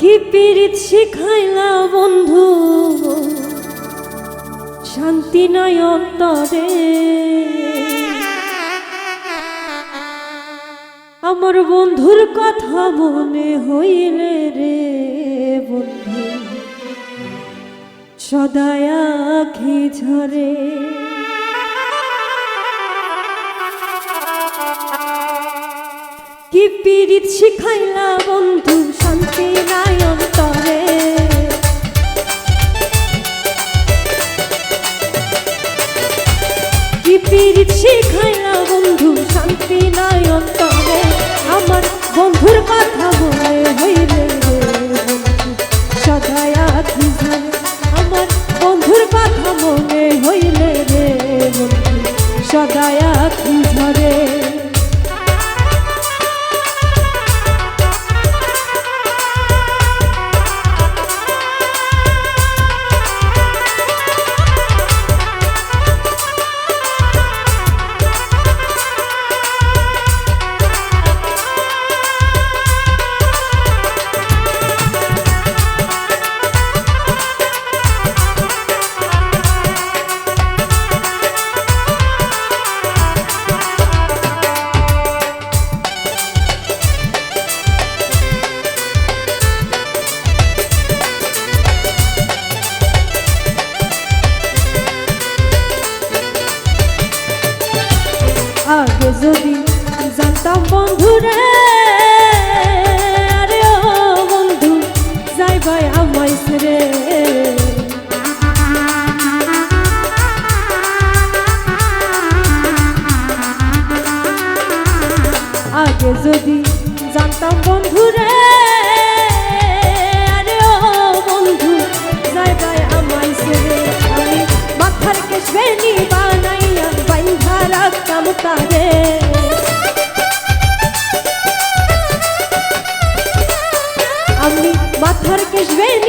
কি পীড়িত শিখাইলা বন্ধু। শান্তি নাই অন্তরে। আমার বন্ধুর কথা মনে হইলে রে বন্ধু। সদায় ঝরে। কি পীড়িত শিখাইলা বন্ধু? পীড়িত শিখাইলা বন্ধু, শান্তি নাই অন্তরে। আমার বন্ধুর কথা মনে হইলে সদায় আখি আমার বন্ধুর কথা মনে হইলে রে বন্ধু সদায় আখি ঝরে বন্ধুরে, আরে ও বন্ধু, যাই ভাই আমায় রে আগে যদি জানতাম বন্ধুরে, আরে ও বন্ধু, যাই ভাই আমায় রে আমি মাথার কেশ বেনি বানাইয়া বাইন্ধা রাখতাম তারে। মাথার কেশ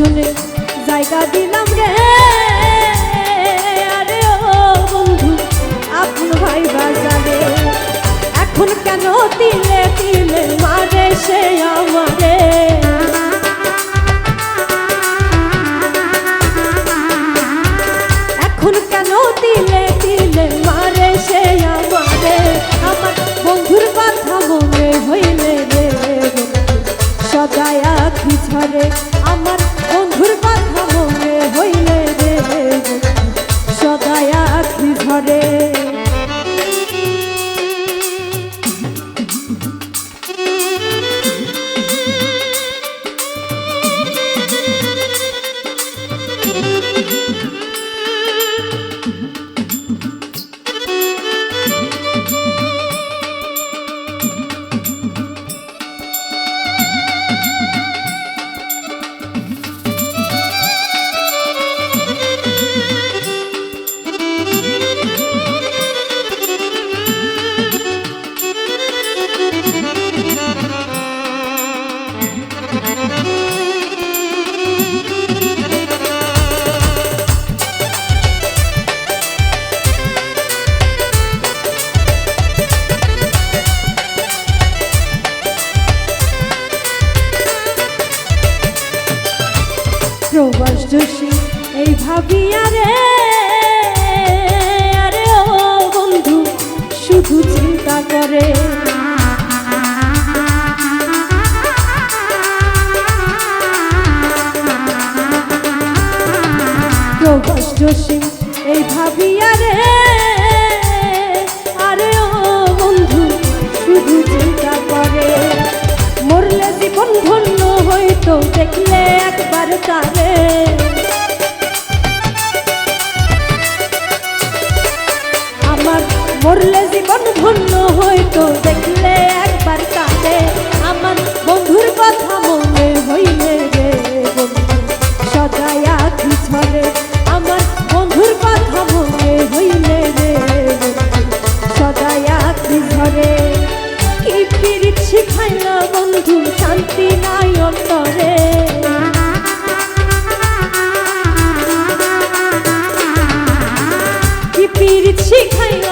হৃদশনে জায়গা দিলাম রে। আরে ও বন্ধু, আপন ভাই বাজারে। এখন কেন তিলে তিলে মারে সে আমারে? ভাবি আরে আরে ও বন্ধু, শুধু চিন্তা করে। প্রভষ্ট সিং এই ভাবি আরে আরে ও বন্ধু, শুধু চিন্তা করে। মরলে জীবন ধন্য হইতো দেখলে আমার মরলে জীবন ধন্য শিখাইল শিখাইলা